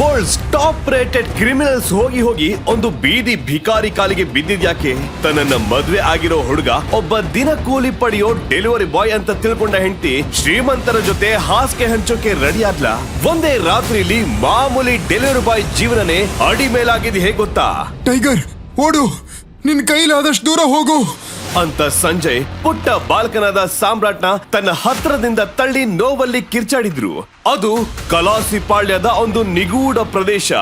World's top rated criminals ಹೋಗಿ ಹೋಗಿ ಒಂದು ಬೀದಿ ಭಿಕಾರಿ ಕಾಲಿಗೆ ಬಿದ್ದಿದ್ಯಾಕೆ ತನ್ನನ್ನ ಮದುವೆ ಆಗಿರೋ ಹುಡುಗ ಒಬ್ಬ ದಿನ ಕೂಲಿ ಪಡೆಯೋ ಡೆಲಿವರಿ ಬಾಯ್ ಅಂತ ತಿಳ್ಕೊಂಡ ಹೆಂಡತಿ ಶ್ರೀಮಂತರ ಜೊತೆ ಹಾಸಿಗೆ ಹಂಚೋಕೆ ರೆಡಿ ಆದ್ಲ. ಒಂದೇ ರಾತ್ರಿಲಿ ಮಾಮೂಲಿ ಡೆಲಿವರಿ ಬಾಯ್ ಜೀವನನೇ ಅಡಿ ಮೇಲಾಗಿದ್ ಹೇಗ್ ಗೊತ್ತಾ? ಟೈಗರ್ ಓಡು. ನಿನ್ ಕೈಲಾದಷ್ಟು ದೂರ ಹೋಗು. ಅಂತ ಸಂಜಯ್ ಪುಟ್ಟ ಬಾಲಕನಾದ ಸಾಮ್ರಾಟ್ನ ತನ್ನ ಹತ್ರದಿಂದ ತಳ್ಳಿ ನೋವಲ್ಲಿ ಕಿರ್ಚಾಡಿದ್ರು. ಅದು ಕಲಾಸಿಪಾಳ್ಯದ ಒಂದು ನಿಗೂಢ ಪ್ರದೇಶ.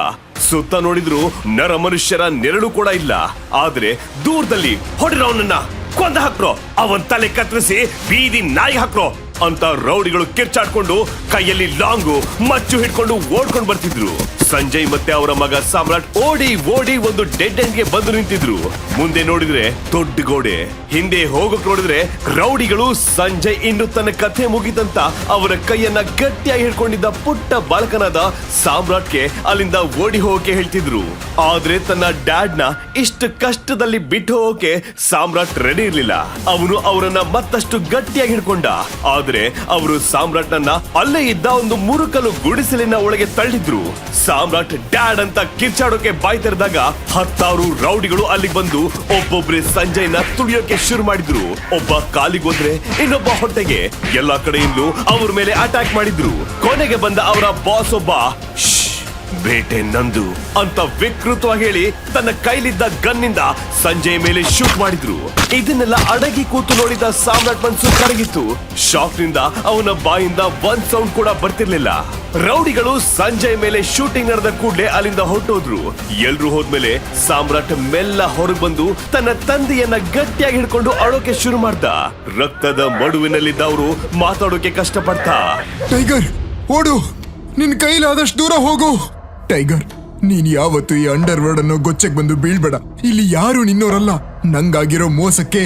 ಸುತ್ತ ನೋಡಿದ್ರು ನರ ಮನುಷ್ಯರ ನೆರಳು ಕೂಡ ಇಲ್ಲ. ಆದ್ರೆ ದೂರದಲ್ಲಿ ಹೊಡೆರವನನ್ನ ಕೊಂದ ಹಾಕ್ರೋ, ಅವನ್ ತಲೆ ಕತ್ತರಿಸಿ ಬೀದಿ ನಾಯಿ ಹಾಕ್ರೋ ಅಂತ ರೌಡಿಗಳು ಕಿರ್ಚಾಡ್ಕೊಂಡು ಕೈಯಲ್ಲಿ ಲಾಂಗು ಮಚ್ಚು ಹಿಡ್ಕೊಂಡು ಓಡ್ಕೊಂಡು ಬರ್ತಿದ್ರು. ಸಂಜಯ್ ಮತ್ತೆ ಅವರ ಮಗ ಸಾಮ್ರಾಟ್ ಓಡಿ ಓಡಿ ಒಂದು ಡೆಡ್ ಎಂಡ್ಗೆ ಬಂದು ನಿಂತಿದ್ರು. ಮುಂದೆ ನೋಡಿದ್ರೆ ದೊಡ್ಡ ಗೋಡೆ. ಹಿಂದೆ ಹೋಗಕ್ ನೋಡಿದ್ರೆ ರೌಡಿಗಳು ಸಂಜಯ್ ಇನ್ನು ತನ್ನ ಕಥೆ ಮುಗಿದಂತ ಅವರ ಕೈಯನ್ನ ಗಟ್ಟಿಯಾಗಿ ಹಿಡ್ಕೊಂಡಿದ್ದ ಪುಟ್ಟ ಬಾಲಕನಾದ ಸಾಮ್ರಾಟ್ಗೆ ಅಲ್ಲಿಂದ ಓಡಿ ಹೋಗಕ್ಕೆ ಹೇಳ್ತಿದ್ರು. ಆದ್ರೆ ತನ್ನ ಡ್ಯಾಡ್ನ ಇಷ್ಟು ಕಷ್ಟದಲ್ಲಿ ಬಿಟ್ಟು ಹೋಗಕ್ಕೆ ಸಾಮ್ರಾಟ್ ರೆಡಿ ಇರ್ಲಿಲ್ಲ. ಅವನು ಅವರನ್ನ ಮತ್ತಷ್ಟು ಗಟ್ಟಿಯಾಗಿ ಹಿಡ್ಕೊಂಡ. ಆದ್ರೆ ಅವರು ಸಾಮ್ರಾಟ್ನನ್ನ ಅಲ್ಲೇ ಇದ್ದ ಒಂದು ಮುರುಕಲು ಗುಡಿಸಲಿನ ಒಳಗೆ ತಳ್ಳಿದ್ರು. ಸಾಮ್ರಾಟ್ ಡ್ಯಾಡ್ ಅಂತ ಕಿರ್ಚಾಡೋಕೆ ಬಾಯ್ ತೆರೆದಾಗ ಹತ್ತಾರು ರೌಡಿಗಳು ಅಲ್ಲಿಗೆ ಬಂದು ಒಬ್ಬೊಬ್ರೆ ಸಂಜಯ್ನ ತುಳಿಯೋಕೆ ಶುರು ಮಾಡಿದ್ರು. ಒಬ್ಬ ಕಾಲಿಗೋದ್ರೆ ಇನ್ನೊಬ್ಬ ಹೊಟ್ಟೆಗೆ. ಎಲ್ಲಾ ಕಡೆಯಿಂದ ಅವ್ರ ಮೇಲೆ ಅಟ್ಯಾಕ್ ಮಾಡಿದ್ರು. ಕೊನೆಗೆ ಬಂದ ಅವರ ಬಾಸ್ ಒಬ್ಬ "ಶ್ಶ್, ಬೇಟೆ ನಂದು ಅಂತ ವಿಕೃತವಾಗಿ ಹೇಳಿ ತನ್ನ ಕೈಲಿದ್ದ ಗನ್ನಿಂದ ಸಂಜಯ್ ಮೇಲೆ ಶೂಟ್ ಮಾಡಿದ್ರು. ಇದನ್ನೆಲ್ಲ ಅಡಗಿ ಕೂತು ನೋಡಿದ ಸಾಮ್ರಾಟ್ ಮನ್ಸು ಕರಗಿತ್ತು. ಶಾಕ್ನಿಂದ ಅವನ ಬಾಯಿಂದ ಒಂದ್ ಸೌಂಡ್ ಕೂಡ ಬರ್ತಿರ್ಲಿಲ್ಲ. ರೌಡಿಗಳು ಸಂಜಯ್ ಮೇಲೆ ಶೂಟಿಂಗ್ ನಡೆದ ಕೂಡಲೇ ಅಲ್ಲಿಂದ ಹೊರಟೋದ್ರು. ಎಲ್ರು ಹೋದ್ಮೇಲೆ ಸಾಮ್ರಾಟ್ ಮೆಲ್ಲ ಹೊರಗೆ ಬಂದು ತನ್ನ ತಂದೆಯನ್ನ ಗಟ್ಟಿಯಾಗಿ ಹಿಡ್ಕೊಂಡು ಅಳೋಕೆ ಶುರು ಮಾಡ್ದ. ರಕ್ತದ ಮಡುವಿನಲ್ಲಿದ್ದ ಅವರು ಮಾತಾಡೋಕೆ ಕಷ್ಟಪಡ್ತಾ. ಟೈಗರ್, ಓಡು. ನಿನ್ ಕೈಲಾದಷ್ಟು ದೂರ ಹೋಗು. ಟೈಗರ್, ನೀನ್ ಯಾವತ್ತು ಈ ಅಂಡರ್ ವರ್ಡ್ ಅನ್ನೋ ಗೊಚ್ಚಕ್ ಬಂದು ಬೀಳ್ಬೇಡ. ಇಲ್ಲಿ ಯಾರು ನಿನ್ನೋರಲ್ಲ. ನಂಗಾಗಿರೋ ಮೋಸಕ್ಕೆ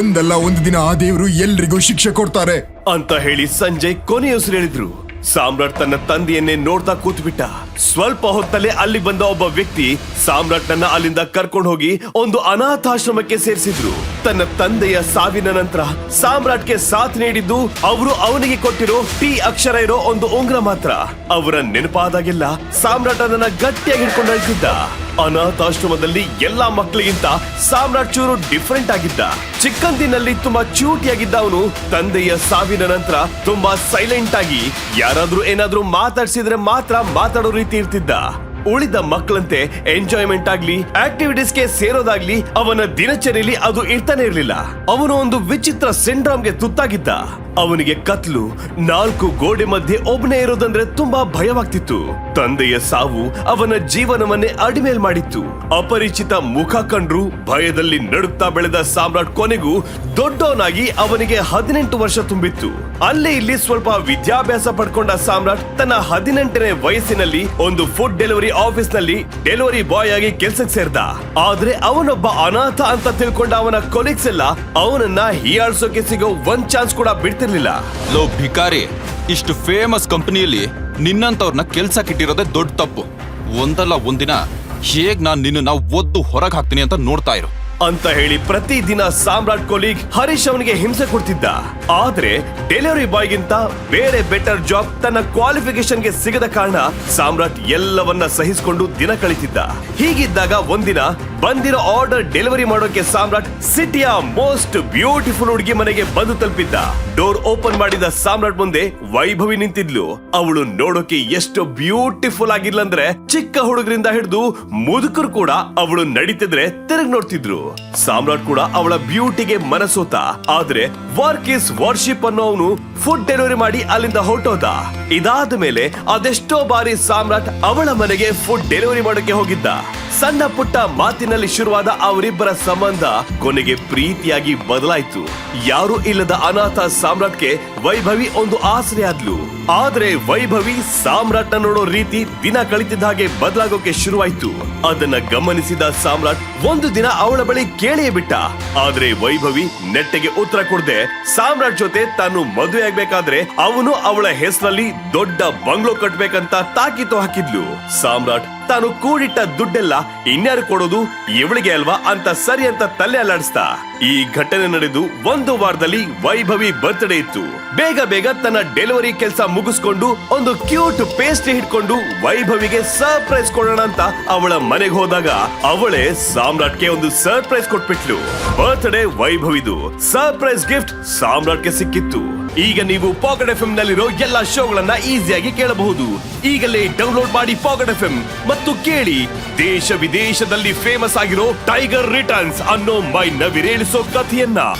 ಒಂದಲ್ಲ ಒಂದು ದಿನ ಆ ದೇವರು ಎಲ್ರಿಗೂ ಶಿಕ್ಷೆ ಕೊಡ್ತಾರೆ. ಅಂತ ಹೇಳಿ ಸಂಜಯ್ ಉಸಿರು ಹೇಳಿದ್ರು ಸಾಮ್ರಾಟ್ ತನ್ನ ತಂದೆಯನ್ನೇ ನೋಡ್ತಾ ಕೂತ್ಬಿಟ್ಟ. ಸ್ವಲ್ಪ ಹೊತ್ತಲ್ಲೇ ಅಲ್ಲಿ ಬಂದ ಒಬ್ಬ ವ್ಯಕ್ತಿ ಸಾಮ್ರಾಟ್ನನ್ನ ಅಲ್ಲಿಂದ ಕರ್ಕೊಂಡು ಹೋಗಿ ಒಂದು ಅನಾಥಾಶ್ರಮಕ್ಕೆ ಸೇರಿಸಿದ್ರು. ತನ್ನ ತಂದೆಯ ಸಾವಿನ ನಂತರ ಸಾಮ್ರಾಟ್ಗೆ ಸಾಥ್ ನೀಡಿದ್ದು ಅವರು ಅವನಿಗೆ ಕೊಟ್ಟಿರೋ ಟಿ ಅಕ್ಷರ ಇರೋ ಒಂದು ಉಂಗ್ರ ಮಾತ್ರ. ಅವರ ನೆನಪಾದಾಗೆಲ್ಲ ಸಾಮ್ರಾಟ್ ಅದನ್ನ ಗಟ್ಟಿಯಾಗಿ ಇಟ್ಕೊಂಡಿದ್ದ ಅನಾಥಾಶ್ರಮದಲ್ಲಿ ಎಲ್ಲಾ ಮಕ್ಕಳಿಗಿಂತ ಸಾಮ್ರಾಟ್ ಚೂರು ಡಿಫರೆಂಟ್ ಆಗಿದ್ದ. ಚಿಕ್ಕಂದಿನಲ್ಲಿ ತುಂಬಾ ಚೂಟಿಯಾಗಿದ್ದ ಅವನು ತಂದೆಯ ಸಾವಿನ ನಂತರ ತುಂಬಾ ಸೈಲೆಂಟ್ ಆಗಿ ಯಾರಾದ್ರೂ ಏನಾದ್ರೂ ಮಾತಾಡ್ಸಿದ್ರೆ ಮಾತ್ರ ಮಾತಾಡೋ ರೀತಿ ಇರ್ತಿದ್ದ. ಉಳಿದ ಮಕ್ಕಳಂತೆ ಎಂಜಾಯ್ಮೆಂಟ್ ಆಗ್ಲಿ ಆಕ್ಟಿವಿಟೀಸ್ಗೆ ಸೇರೋದಾಗ್ಲಿ, ಅವನ ದಿನಚರಿಯಲ್ಲಿ ಅದು ಇರ್ತಾನೆ ಇರ್ಲಿಲ್ಲ. ಅವನು ಒಂದು ವಿಚಿತ್ರ ಸಿಂಡ್ರಾಮ್ಗೆ ತುತ್ತಾಗಿದ್ದ. ಅವನಿಗೆ ಕತ್ಲು, ನಾಲ್ಕು ಗೋಡೆ ಮಧ್ಯೆ ಒಬ್ಬನೇ ಇರೋದಂದ್ರೆ ತುಂಬಾ ಭಯವಾಗ್ತಿತ್ತು. ತಂದೆಯ ಸಾವು ಅವನ ಜೀವನವನ್ನೇ ಅಡಿಮೇಲ್ ಮಾಡಿತ್ತು. ಅಪರಿಚಿತ ಮುಖ ಕಂಡ್ರು ಭಯದಲ್ಲಿ ನಡುಕ್ತಾ ಬೆಳೆದ ಸಾಮ್ರಾಟ್ ಕೊನೆಗೂ ದೊಡ್ಡವನಾಗಿ ಅವನಿಗೆ ಹದಿನೆಂಟು ವರ್ಷ ತುಂಬಿತ್ತು. ಅಲ್ಲೇ ಇಲ್ಲಿ ಸ್ವಲ್ಪ ವಿದ್ಯಾಭ್ಯಾಸ ಪಡ್ಕೊಂಡ ಸಾಮ್ರಾಟ್ ತನ್ನ ಹದಿನೆಂಟನೇ ವಯಸ್ಸಿನಲ್ಲಿ ಒಂದು ಫುಡ್ ಡೆಲಿವರಿ ಆಫೀಸ್ನಲ್ಲಿ ಡೆಲಿವರಿ ಬಾಯ್ ಆಗಿ ಕೆಲ್ಸಕ್ಕೆ ಸೇರ್ದ. ಆದ್ರೆ ಅವನೊಬ್ಬ ಅನಾಥ ಅಂತ ತಿಳ್ಕೊಂಡ ಅವನ ಕೊಲೀಗ್ಸ್ ಎಲ್ಲ ಅವನನ್ನ ಹೀಯಾಳ್ಸೋಕೆ ಸಿಗೋ ಒಂದ್ ಚಾನ್ಸ್ ಕೂಡ ಬಿಡ್ತಿರ್ಲಿಲ್ಲ. ಲೋ ಭಿಕಾರಿ, ಇಷ್ಟು ಫೇಮಸ್ ಕಂಪನಿಯಲ್ಲಿ ನಿನ್ನಂತವ್ರನ್ನ ಕೆಲ್ಸಕ್ಕಿಟ್ಟಿರೋದೇ ದೊಡ್ಡ ತಪ್ಪು. ಒಂದಲ್ಲ ಒಂದಿನ ಹೇಗ್ ನಾನ್ ನಿನ್ನ ಒದ್ದು ಹೊರಗೆ ಹಾಕ್ತೀನಿ ಅಂತ ನೋಡ್ತಾ ಇರು. ಅಂತ ಹೇಳಿ ಪ್ರತಿದಿನ ಸಾಮ್ರಾಟ್ ಕೊಹ್ಲಿಗ್ ಹರೀಶ್ ಅವನಿಗೆ ಹಿಂಸೆ ಕೊಡ್ತಿದ್ದ. ಆದ್ರೆ ಡೆಲಿವರಿ ಬಾಯ್ ಗಿಂತ ಬೇರೆ ಬೆಟರ್ ಜಾಬ್ ತನ್ನ ಕ್ವಾಲಿಫಿಕೇಶನ್ಗೆ ಸಿಗದ ಕಾರಣ ಸಾಮ್ರಾಟ್ ಎಲ್ಲವನ್ನ ಸಹಿಸಿಕೊಂಡು ದಿನ ಕಳಿತಿದ್ದ. ಹೀಗಿದ್ದಾಗ ಒಂದಿನ ಬಂದಿರೋ ಆರ್ಡರ್ ಡೆಲಿವರಿ ಮಾಡೋಕೆ ಸಾಮ್ರಾಟ್ ಸಿಟಿಯ ಮೋಸ್ಟ್ ಬ್ಯೂಟಿಫುಲ್ ಹುಡುಗಿ ಮನೆಗೆ ಬಂದು ತಲುಪಿದ್ದ. ಡೋರ್ ಓಪನ್ ಮಾಡಿದ ಸಾಮ್ರಾಟ್ ಮುಂದೆ ವೈಭವಿ ನಿಂತಿದ್ಲು. ಅವಳು ನೋಡೋಕೆ ಎಷ್ಟು ಬ್ಯೂಟಿಫುಲ್ ಆಗಿರ್ಲಂದ್ರೆ ಚಿಕ್ಕ ಹುಡುಗರಿಂದ ಹಿಡಿದು ಮುದುಕರು ಕೂಡ ಅವಳು ನಡೀತಿದ್ರೆ ತಿರುಗಿ ನೋಡ್ತಿದ್ರು. ಸಾಮ್ರಾಟ್ ಕೂಡ ಅವಳ ಬ್ಯೂಟಿಗೆ ಮನಸೋತ. ಆದ್ರೆ ವರ್ಕ್ ಇಸ್ ವರ್ಶಿಪ್ ಅನ್ನೋ ಅವನು ಫುಡ್ ಡೆಲಿವರಿ ಮಾಡಿ ಅಲ್ಲಿಂದ ಹೊರಟೋದ. ಇದಾದ ಮೇಲೆ ಅದೆಷ್ಟೋ ಬಾರಿ ಸಾಮ್ರಾಟ್ ಅವಳ ಮನೆಗೆ ಫುಡ್ ಡೆಲಿವರಿ ಮಾಡೋಕೆ ಹೋಗಿದ್ದ. ಸಣ್ಣ ಪುಟ್ಟ ಮಾತಿನಲ್ಲಿ ಶುರುವಾದ ಅವರಿಬ್ಬರ ಸಂಬಂಧ ಕೊನೆಗೆ ಪ್ರೀತಿಯಾಗಿ ಬದಲಾಯಿತು. ಯಾರು ಇಲ್ಲದ ಅನಾಥ ಸಾಮ್ರಾಟ್ಗೆ ವೈಭವಿ ಒಂದು ಆಸರೆ ಆದ್ಲು. ಆದ್ರೆ ವೈಭವಿ ಸಾಮ್ರಾಟ್ನ ನೋಡೋ ರೀತಿ ದಿನ ಕಳಿತಿದ್ದ ಹಾಗೆ ಬದಲಾಗೋಕೆ ಶುರುವಾಯ್ತು. ಅದನ್ನ ಗಮನಿಸಿದ ಸಾಮ್ರಾಟ್ ಒಂದು ದಿನ ಅವಳ ಬಳಿ ಕೇಳಿಯೇ ಬಿಟ್ಟ. ಆದ್ರೆ ವೈಭವಿ ನೆಟ್ಟಗೆ ಉತ್ತರ ಕೊಡದೆ, ಸಾಮ್ರಾಟ್ ಜೊತೆ ತಾನು ಮದುವೆ ಆಗ್ಬೇಕಾದ್ರೆ ಅವನು ಅವಳ ಹೆಸರಲ್ಲಿ ದೊಡ್ಡ ಬಂಗ್ಲೋ ಕಟ್ಬೇಕಂತ ತಾಕೀತು ಹಾಕಿದ್ಲು. ಸಾಮ್ರಾಟ್ ತಾನು ಕೂಡಿಟ್ಟ ದುಡ್ಡೆಲ್ಲ ಇನ್ಯಾರು ಕೊಡೋದು ಇವಳಿಗೆ ಅಲ್ವಾ ಅಂತ ಸರಿ ಅಂತ ತಲೆ ಅಲ್ಲಾಡಿಸ್ದ ಈ ಘಟನೆ ನಡೆದು ಒಂದು ವಾರದಲ್ಲಿ ವೈಭವಿ ಬರ್ತ್ಡೇ ಇತ್ತು. ಬೇಗ ಬೇಗ ತನ್ನ ಡೆಲಿವರಿ ಕೆಲಸ ಮುಗಿಸ್ಕೊಂಡು ಒಂದು ಕ್ಯೂಟ್ ಪೇಸ್ಟ್ ಹಿಡ್ಕೊಂಡು ವೈಭವಿಗೆ ಸರ್ಪ್ರೈಸ್ ಕೊಡೋಣ ಅಂತ ಅವಳ ಮನೆಗೆ ಹೋದಾಗ ಅವಳೇ ಸಾಮ್ರಾಟ್ಗೆ ಒಂದು ಸರ್ಪ್ರೈಸ್ ಕೊಟ್ಬಿಟ್ಲು. ಬರ್ತ್ಡೇ ವೈಭವಿದು. ಸರ್ಪ್ರೈಸ್ ಗಿಫ್ಟ್ ಸಾಮ್ರಾಟ್ಗೆ ಸಿಕ್ಕಿತ್ತು. ಈಗ ನೀವು ಪಾಕೆಟ್ ಎಫ್ ನಲ್ಲಿರೋ ಎಲ್ಲಾ ಶೋಗಳನ್ನ ಈಸಿಯಾಗಿ ಕೇಳಬಹುದು. ಈಗಲೇ ಡೌನ್ಲೋಡ್ ಮಾಡಿ ಪಾಕೆಟ್ ಎಫ್ ಮತ್ತು ಕೇಳಿ ದೇಶ ವಿದೇಶದಲ್ಲಿ ಫೇಮಸ್ ಆಗಿರೋ ಟೈಗರ್ ರಿಟರ್ನ್ಸ್ ಅನ್ನೋ ಮೈ Airsoft la tienda.